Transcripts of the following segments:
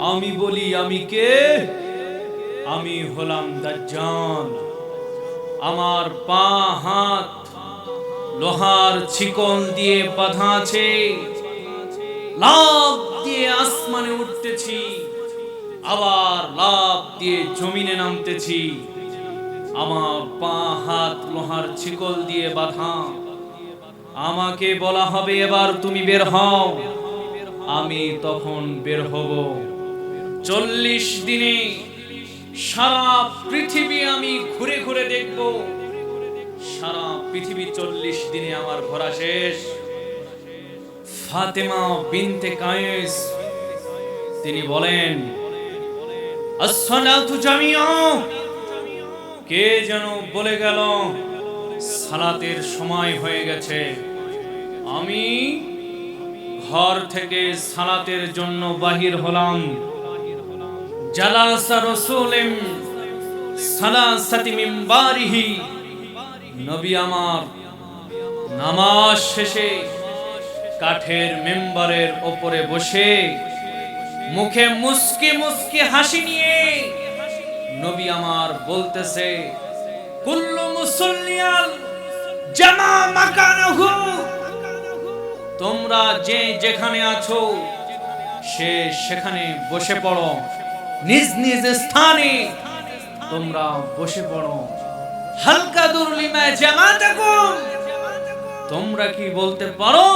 আমি বলি, আমি কে? আমি হলাম দাজ্জাল। আমার পা, হাত, লোহার ছিকল দিয়ে বাঁধা আছে। লাভ দিয়ে আসমানে উঠতেছি, আবার লাভ দিয়ে জমিনে নামতেছি। আমার পা, হাত, লোহার ছিকল দিয়ে বাঁধা। আমাকে বলা হবে, এবার তুমি বের হও। আমি তখন বের হব। চল্লিশ দিনে সারা পৃথিবী আমি ঘুরে ঘুরে দেখব। সারা পৃথিবী চল্লিশ দিনে আমার ঘোরা শেষ। ফাতেমা বিনতে কায়েস, তিনি বলেন, আসসালাতু জামিয়া, কে যেন বলে গেল, সালাতের সময় হয়ে গেছে। আমি ঘর থেকে সালাতের জন্য বাহির হলাম। জালাসা রসুলিম সালাসাতি মিম্বারিহি নবী আমার নামাজ শেষে কাঠের মেম্বারের ওপরে বসে মুখে মুস্কি মুস্কি হাসি নিয়ে নবী আমার বলতেছে, কুল্লু মুসল্লিয়াল জামা মাকানাহু। তোমরা যে যেখানে আছো, সে সেখানে বসে পড়ো। নিজ নিজ স্থানে তোমরা বসে পড়ো। হালকা দুর্লিমা জামাতাকুম। তোমরা কি বলতে পারো?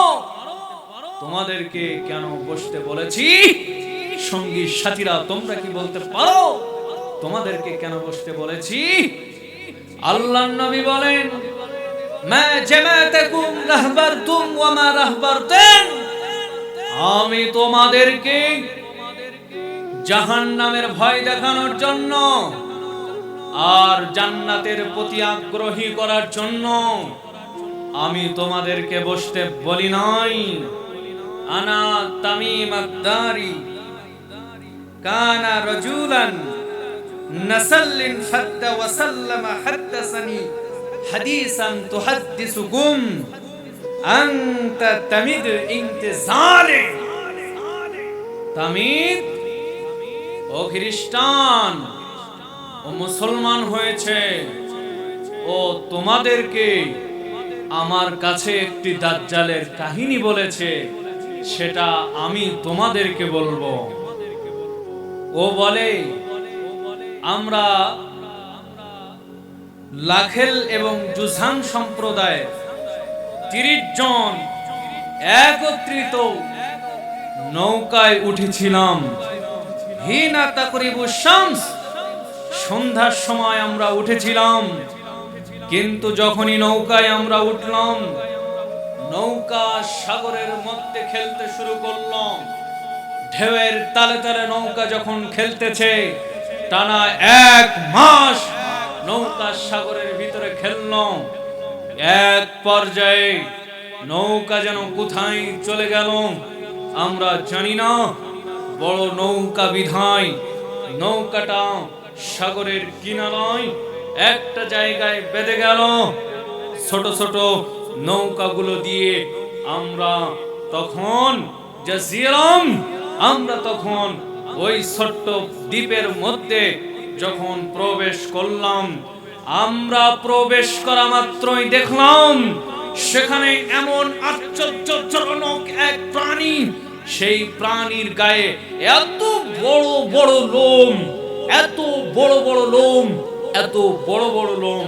তোমাদেরকে কেন বসতে বলেছি? সঙ্গী সাথীরা, তোমরা কি বলতে পারো? তোমাদেরকে কেন বসতে বলেছি? আল্লাহ নবী বলেন, মা জামাতাকুম রাহবারতুম ওয়া মা রাহবারতুন। আমি তোমাদেরকে জাহান্নামের ভয় দেখানোর জন্য আর জান্নাতের প্রতি আগ্রহী করার জন্য আমি তোমাদেরকে বসতে বলি নাই। আনা তামিম আদারি কানা রজুলান নাসাল্লিন ফাদ্দা ওয়াসাল্লামা হাদ্দাসানি হাদিসান তুহাদ্দিসুকুম আনতা তামিদ ইন্তেজারে। তামিদ ও খ্রিস্টান, ও মুসলমান হয়েছে, ও তোমাদেরকে আমার কাছে একটি দাজ্জালের কাহিনী বলেছে, সেটা আমি তোমাদেরকে বলব। ও বলে, আমরা লাখেল এবং জুসান সম্প্রদায় তিরিশ জন একত্রিত নৌকায় উঠেছিলাম। হিনা তাকরিবু শামস। সন্ধ্যার সময় আমরা উঠেছিলাম। কিন্তু যখনই নৌকায় আমরা উঠলাম, নৌকা সাগরের মধ্যে খেলতে শুরু করলাম ঢেউয়ের তালে তালে নৌকা যখন খেলতেছে, টানা এক মাস নৌকা সাগরের ভিতরে খেললাম এক পর্যায়ে নৌকা যেন কোথায় চলে গেল, আমরা জানি না। বড় নৌকা বিধায় নৌকাটা সাগরের কিনারায় একটা জায়গায় বেঁধে গেল। ছোট ছোট নৌকাগুলো দিয়ে আমরা তখন আমরা তখন ওই ছোট্ট দ্বীপের মধ্যে যখন প্রবেশ করলাম, আমরা প্রবেশ করা মাত্রই দেখলাম, সেখানে এমন আশ্চর্যজনক এক প্রাণী সেই প্রাণীর গায়ে এত বড় বড় লোম, এত বড় বড় লোম, এত বড় বড় লোম।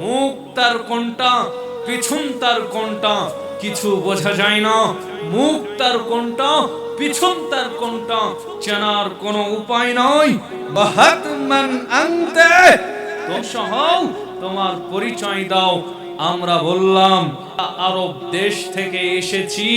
মুখ তার কোনটা, পিছন তার কোনটা, কিছু বোঝা যায় না। মুখ তার কোনটা, পিছন তার কোনটা, চেনার কোনো উপায় বাহাতমান আনতে তো সহও তোমার পরিচয় দাও। আমরা বললাম আরব দেশ থেকে এসেছি।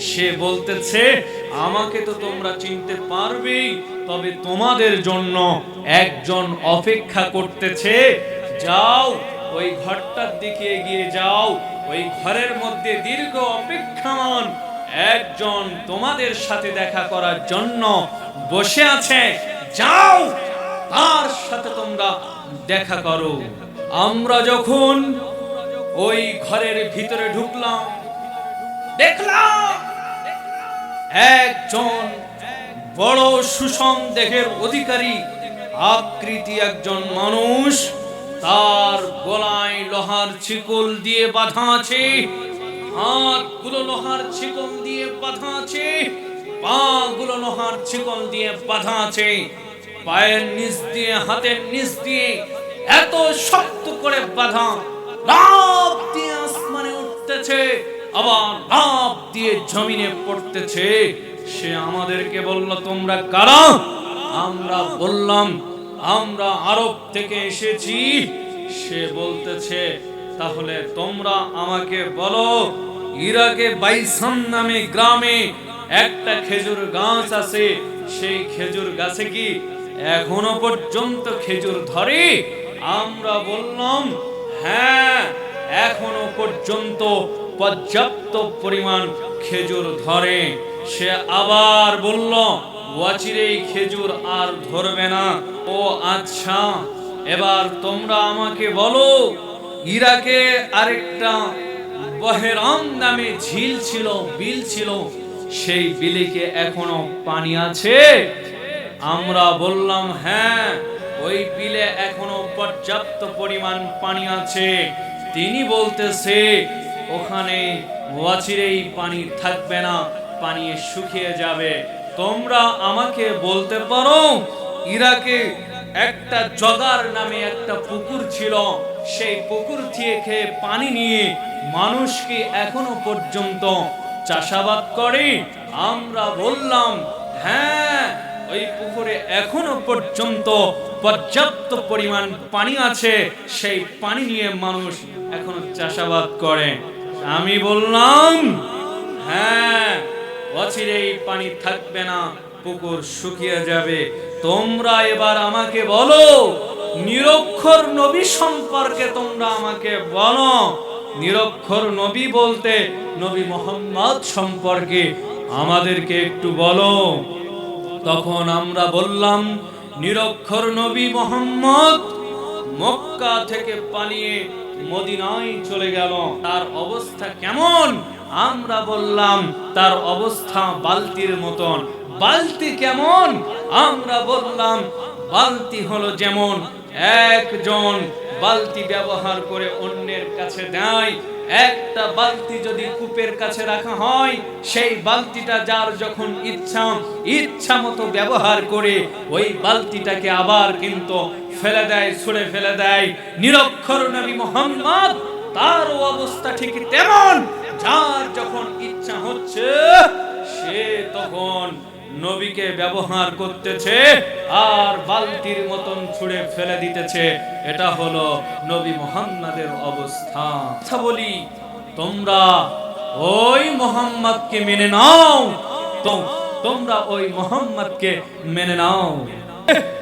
সে বলতেছে, আমাকে তো তোমরা চিনতে পারবেই তবে তোমাদের জন্য একজন অপেক্ষা করতেছে। যাও, ওই ঘরটার দিকে এগিয়ে যাও। ওই ঘরের মধ্যে দীর্ঘ অপেক্ষামান একজন তোমাদের সাথে দেখা করার জন্য বসে আছে। যাও, তার সাথে তোমরা দেখা করো। আমরা যখন ওই ঘরের ভিতরে ঢুকলাম। দেখলাম একজন বড় সুষম দেহের অধিকারী, আকৃতি একজন মানুষ, তার গলায় লোহার ছিকল দিয়ে বাঁধা আছে হাতগুলো লোহার ছিকল দিয়ে বাঁধা আছে, পা গুলো লোহার ছিকল দিয়ে বাঁধা আছে, পায়ের নিচ দিয়ে, হাতের নিচ দিয়ে এত শক্ত করে বাঁধা। লাভ দিয়ে আসমানে উঠতেছে, আবার লাভ দিয়ে জমিনে পড়তেছে। সে আমাদেরকে বলল, তোমরা কারা? আমরা বললাম, আমরা আরব থেকে এসেছি। সে বলতেছে, তাহলে তোমরা আমাকে বলো, ইরাকে বাইসান নামে গ্রামে একটা খেজুর গাছ আছে, সেই খেজুর গাছে কি এখনও পর্যন্ত খেজুর ধরে? আমরা বললাম হ্যাঁ এখনও পর্যন্ত পর্যাপ্ত পরিমাণ খেজুর ধরে। সে আবার বলল ওয়াচিরেই খেজুর আর ধরবে না। ও আচ্ছা এবার তোমরা আমাকে বলো, ইরাকে আরেকটা বহেরাম নামে ঝিল ছিল, বিল ছিল, সেই বিলে কি এখনও পানি আছে? আমরা বললাম হ্যাঁ। ওই বিলে এখনও পর্যাপ্ত পরিমাণ পানি আছে। তিনি বলতেছে, ওখানে ওয়াচিরেই পানি থাকবে না, পানি শুকিয়ে যাবে। তোমরা আমাকে বলতে পারো, ইরাকে একটা জগার নামে একটা পুকুর ছিল। সেই পুকুর থেকে পানি নিয়ে মানুষ কি এখনও পর্যন্ত চাষাবাদ করে? আমরা বললাম হ্যাঁ ওই পুকুরে এখনও পর্যন্ত পর্যাপ্ত পরিমাণ পানি আছে। সেই পানি নিয়ে মানুষ এখনও চাষাবাদ করে। আমি বললাম হ্যাঁ অচিরেই পানি থাকবে না, পুকুর শুকিয়ে যাবে। তোমরা এবার আমাকে বলো, নিরক্ষর নবী সম্পর্কে তোমরা আমাকে বলো। নিরক্ষর নবী বলতে নবী মোহাম্মদ সম্পর্কে আমাদেরকে একটু বলো। তখন আমরা বললাম, নিরক্ষর নবী মোহাম্মদ মক্কা থেকে পালিয়ে মদিনায় চলে গেল। তার অবস্থা কেমন? আমরা বললাম, তার অবস্থা বালতির মতন। বালতি কেমন? আমরা বললাম, বালতি হলো যেমন একজন বালতি ব্যবহার করে অন্যের কাছে দেয় একটা বালতি যদি কূপের কাছে রাখা হয়, সেই বালতিটা যার যখন ইচ্ছা ইচ্ছা মতো ব্যবহার করে, ওই বালতিটাকে আবার কিন্তু ফেলে দেয়, ছুড়ে ফেলে দেয়। নিরক্ষর নবী মোহাম্মদ তার অবস্থা ঠিক তেমন, যার যখন ইচ্ছা হচ্ছে, সে তখন নবীকে ব্যবহার করতেছে আর বালতির মতন ছুঁড়ে ফেলে দিতেছে। এটা হলো নবী মোহাম্মদের অবস্থা আচ্ছা বলি, তোমরা ওই মোহাম্মদকে মেনে নাও। তোমরা ওই মোহাম্মদকে মেনে নাও।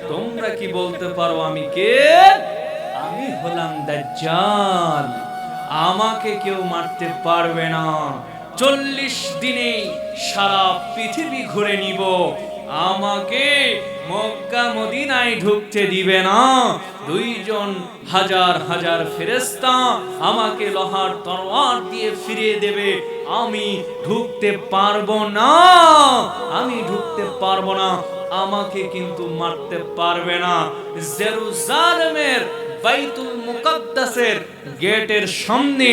তোমরা কি বলতে পারো আমি কে? আমি হলাম দাজ্জাল। আমাকে কেউ মারতে পারবে না। চল্লিশ দিনে সারা পৃথিবী ঘুরে নিব। আমাকে মক্কা মদিনায় ঢুকতে দিবে না। দুইজন হাজার হাজার ফেরেস্তা আমাকে লোহার তরোয়ার দিয়ে ফিরিয়ে দেবে। আমি ঢুকতে পারব না। আমি ঢুকতে পারব না। আমাকে কিন্তু মারতে পারবে না। জেরুজালেমের বাইতুল মুকাদ্দাসের গেটের সামনে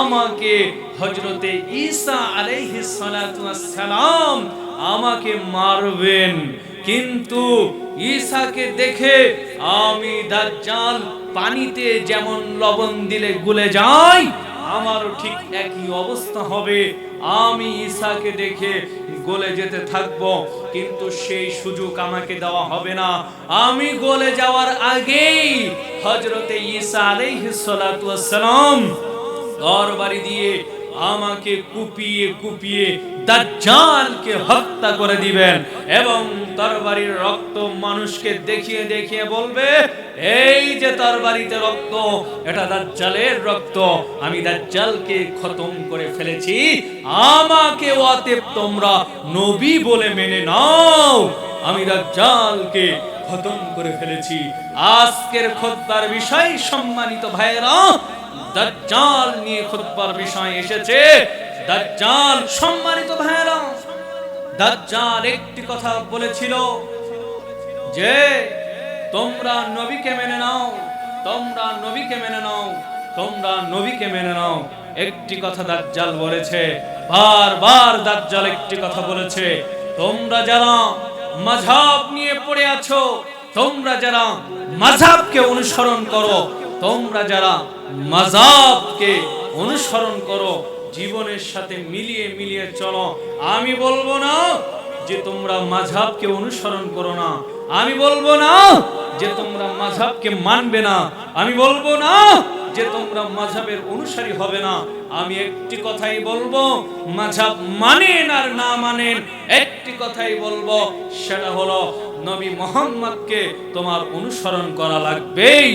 আমাকে হজরতে ঈসা আলাইহিস সালাতু সালাম আমাকে মারবেন। কিন্তু ঈসাকে দেখে আমি দাজ্জাল পানিতে যেমন লবণ দিলে গুলে যায় আমারও ঠিক একই অবস্থা হবে। আমি ঈশাকে দেখে গলে যেতে থাকব, কিন্তু সেই সুযোগ আমাকে দেওয়া হবে না। আমি গলে যাওয়ার আগেই হজরতে ঈসা আলাইহিস সালাতু সালাম বাড়ি দিয়ে আমাকে কুপিয়ে কুপিয়ে দাজ্জালকে হত্যা করে দিবেন এবং তরবারির রক্ত মানুষকে দেখিয়ে দেখিয়ে বলবে, এই যে তরবারিতে রক্ত, এটা দাজ্জালের রক্ত। আমি দাজ্জালকে খতম করে ফেলেছি। আমাকে তোমরা নবী বলে মেনে নাও। আমি দাজ্জালকে খতম করে ফেলেছি। আজকের খোদ্বার বিষয় সম্মানিত ভাইয়েরা, দাজ্জাল নিয়ে খুতবার বিষয় এসেছে। দাজ্জাল, সম্মানিত ভাইরা দাজ্জাল একটি কথা বলেছিল যে, তোমরা নবীকে মেনে নাও, তোমরা নবীকে মেনে নাও, তোমরা নবীকে মেনে নাও। একটি কথা দাজ্জাল বলেছে, বারবার দাজ্জাল একটি কথা বলেছে, তোমরা যারা মাঝাব নিয়ে পড়ে আছো, তোমরা যারা মাঝাবকে অনুসরণ করো, তোমরা যারা মাঝাবকে অনুসরণ করো জীবনের সাথে মিলিয়ে মিলিয়ে চলো। আমি বলব না যে তোমরা মাঝাবকে অনুসরণ করো না। আমি বলব না যে তোমরা মাঝাবকে মানবে না। আমি বলব না যে তোমরা মাঝাবের অনুসারী হবে না। আমি একটি কথাই বলব মাঝাব মানেন আর না মানেন, একটি কথাই বলব, সেটা হলো নবী মোহাম্মদকে তোমার অনুসরণ করা লাগবেই।